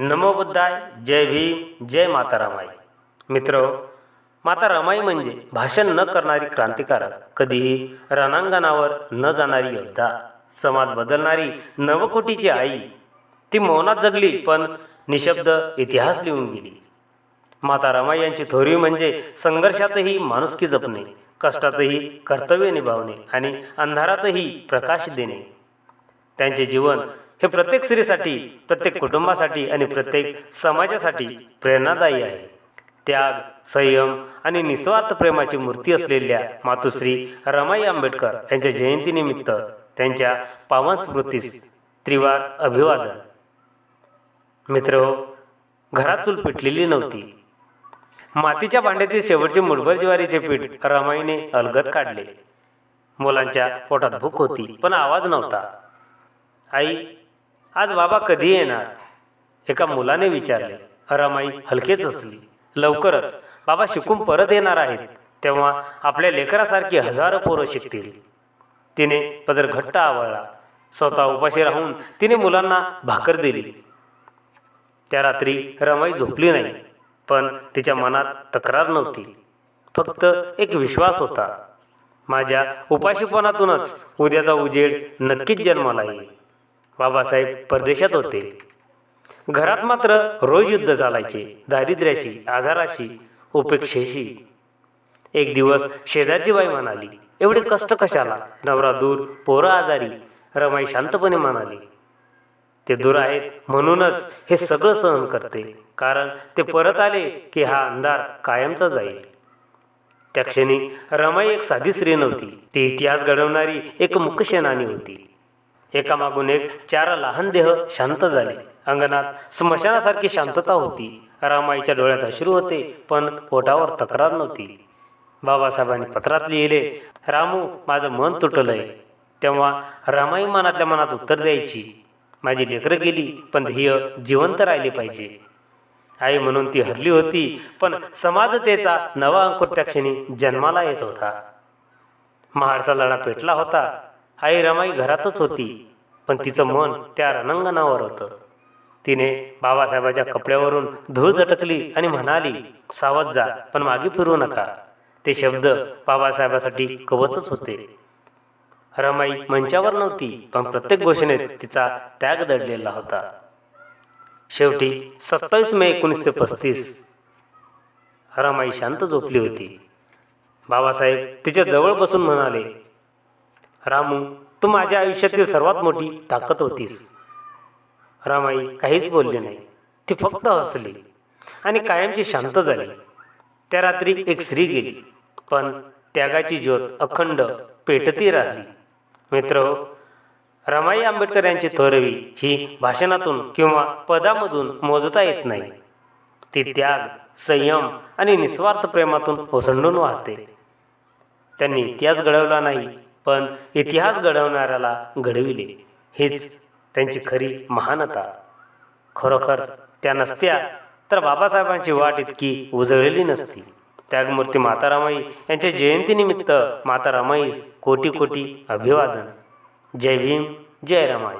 नमो बुद्धाय जय भीम जय माता रमाई. मित्र माता रमाई म्हणजे भाषण न करणारी क्रांतिकारक कधीही रणांगणावर न जाणारी योद्धा समाज बदलणारी नवकोटीची आई. ती मौनात जगली पण निशब्द इतिहास लिहून गेली. माता रमाई यांची थोरवी म्हणजे संघर्षातही माणुसकी जपणे कष्टातही कर्तव्य निभावणे आणि अंधारातही प्रकाश देणे. त्यांचे जीवन हे प्रत्येक स्त्रीसाठी प्रत्येक कुटुंबासाठी आणि प्रत्येक समाजासाठी प्रेरणादायी आहे. त्याग संयम आणि निस्वार्थ प्रेमाची मूर्ती असलेल्या मातुश्री रमाई आंबेडकर यांच्या जयंतीनिमित्त त्यांच्या पावन स्मृतीस त्रिवार अभिवादन. मित्र घरात चूल पिटलेली नव्हती. मातीच्या भांड्यातील शेवटचे मुठभर ज्वारीचे पीठ रमाईने अलगद काढले. मुलांच्या पोटात भूक होती पण आवाज नव्हता. आई आज बाबा कधी येणार? एका मुलाने विचारले. रमाई हलकेच असली. लवकरच. बाबा शिकून परत येणार आहेत. तेव्हा आपल्या लेकरासारखी हजारो पोरं शिकतील. तिने पदर घट्ट आवळला. स्वतः उपाशी राहून तिने मुलांना भाकर दिली. त्या रात्री रमाई झोपली नाही पण तिच्या मनात तक्रार नव्हती. फक्त एक विश्वास होता. माझ्या उपाशीपणातूनच उद्याचा उजेड नक्कीच जन्माला येईल. बाबासाहेब परदेशात होते. घरात मात्र रोज युद्ध चालायचे दारिद्र्याशी आजाराशी उपेक्षेशी. एक दिवस शेजारची बाई म्हणाली एवढे कष्ट कशाला? नवरा दूर पोरं आजारी. रमाई शांतपणे म्हणाली ते दूर आहेत म्हणूनच हे सगळं सहन करते. कारण ते परत आले की हा अंधार कायमचा जाईल. त्या क्षणी रमाई एक साधी स्त्री नव्हती. ती इतिहास घडवणारी एक मुख्य सेनानी होती. एकामागून एक चार लहान देह शांत झाले. अंगणात स्मशानासारखी शांतता होती. रामाईच्या डोळ्यात अश्रू होते पण पोटावर तक्रार नव्हती. बाबासाहेबांनी पत्रात लिहिले रामू माझं मन तुटलंय. तेव्हा रामाई मनातल्या मनात उत्तर द्यायची माझी लेकरं गेली पण ध्येय जिवंत राहिले पाहिजे. आई म्हणून ती हरली होती पण समाजतेचा नवा अंकुर त्या क्षणी जन्माला येत होता. महाडचा लढा पेटला होता. आई रमाई घरातच होती पण तिचं मन त्या रणांगणावर होतं. तिने बाबासाहेबाच्या कपड्यावरून धूळ झटकली आणि म्हणाली सावध जा पण मागे फिरू नका. ते शब्द बाबासाहेबासाठी कवचच होते. रमाई मंचावर नव्हती पण प्रत्येक घोषणेत तिचा त्याग दडलेला होता. शेवटी सत्तावीस मे एकोणीसशे पस्तीस रमाई शांत झोपली होती. बाबासाहेब तिच्या जवळ बसून म्हणाले रामू तू माझ्या आयुष्यातील सर्वात मोठी ताकद होतीस. रामाई काहीच बोलली नाही. ती फक्त हसली. आणि कायमची शांत झाली. त्या रात्री एक स्त्री गेली. पण त्यागाची ज्योत अखंड पेटती राहिली. मित्र रमाई आंबेडकर यांची थोरवी ही भाषणातून किंवा पदामधून मोजता येत नाही. ती त्याग संयम आणि निस्वार्थ प्रेमातून ओसंडून वाहते. त्यांनी इतिहास घडवला नाही. पण इतिहास घडवणाऱ्याला घडविले. हीच त्यांची खरी महानता. खरोखर त्या नसत्या तर बाबासाहेबांची वाट इतकी उजळलेली नसती. त्यागमूर्ती माता रमाई यांच्या जयंतीनिमित्त माता रमाईस कोटी कोटी अभिवादन. जय भीम जय रमाई